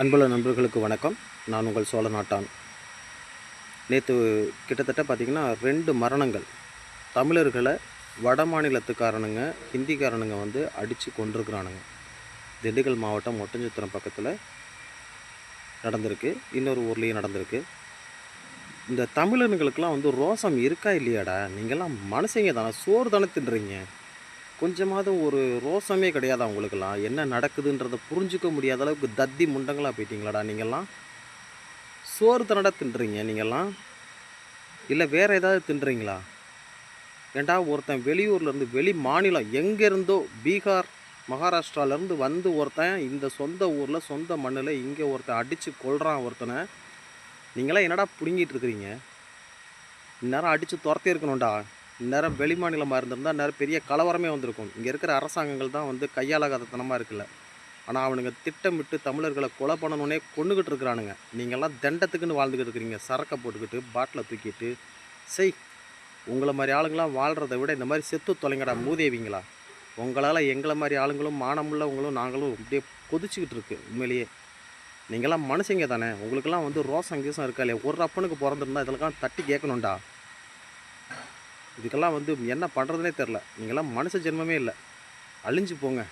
அன்புள்ள நண்பர்களுக்கு வணக்கம். நான் உங்கள் சோழ நாட்டான். நேற்று கிட்டத்தட்ட பார்த்திங்கன்னா ரெண்டு மரணங்கள். தமிழர்களை வட மாநிலத்துக்காரனுங்க ஹிந்திக்காரனுங்க வந்து அடித்து கொண்டிருக்கிறானுங்க திண்டுக்கல் மாவட்டம் ஒட்டஞ்சத்திரம் பக்கத்தில் நடந்திருக்கு. இன்னொரு ஊர்லேயும் நடந்திருக்கு. இந்த தமிழனுங்களுக்கெல்லாம் வந்து ரோசம் இருக்கா இல்லையாடா? நீங்கள்லாம் மனுஷங்க தானே சோறு தானே தின்றீங்க? கொஞ்சமாவது ஒரு ரோசமே கிடையாதா அவங்களுக்கெல்லாம். என்ன நடக்குதுன்றதை புரிஞ்சுக்க முடியாத அளவுக்கு தத்தி முண்டங்களாக போயிட்டீங்களாடா நீங்கள்லாம் சோறு தன்னடா தின்றீங்க நீங்கள்லாம் இல்லை வேறு ஏதாவது தின்றீங்களா? ஏண்டா ஒருத்தன் வெளியூர்லேருந்து வெளி மாநிலம் எங்கேருந்தோ பீகார் மகாராஷ்டிராலேருந்து வந்து ஒருத்தன் இந்த சொந்த ஊரில் சொந்த மண்ணில் இங்கே ஒருத்தன் அடித்து கொள்கிறான் ஒருத்தனை. நீங்களாம் என்னடா பிடுங்கிட்டு இருக்கிறீங்க? இந்நேரம் அடித்து துரத்தி இருக்கணும்டா இந்நேரம் வெளி மாநிலமாக இருந்திருந்தால் நேரம் பெரிய கலவரமே வந்திருக்கும். இங்கே இருக்கிற அரசாங்கங்கள் தான் வந்து கையாளாகாதத்தனமாக இருக்குல்ல. ஆனால் அவனுங்க திட்டமிட்டு தமிழர்களை கொலை பண்ணணுன்னே கொண்டுக்கிட்டு இருக்கிறானுங்க. நீங்கள்லாம் தண்டத்துக்குன்னு வாழ்ந்துக்கிட்டு இருக்கிறீங்க. சரக்கை போட்டுக்கிட்டு பாட்டிலை தூக்கிட்டு. செய். உங்களை மாதிரி ஆளுங்களாம் வாழ்கிறத விட இந்த மாதிரி செத்து தொலைங்கடா மூதேவிங்களா? உங்களால் எங்களை மாதிரி ஆளுங்களும் மானமுள்ளவங்களும் நாங்களும் அப்படியே கொதிச்சுக்கிட்டு இருக்கு உண்மையிலேயே. நீங்களாம் மனுஷங்க தானே. உங்களுக்கெல்லாம் வந்து ரோசம் கீசம் இருக்கா இல்லையா? ஒரு அப்பனுக்கு பிறந்திருந்தா இதெல்லாம் தட்டி கேட்கணும்டா. இதுக்கெல்லாம் வந்து என்ன பண்ணுறதுனே தெரில நீங்களாம் மனுஷ ஜென்மமே இல்லை. அழிஞ்சு போங்க.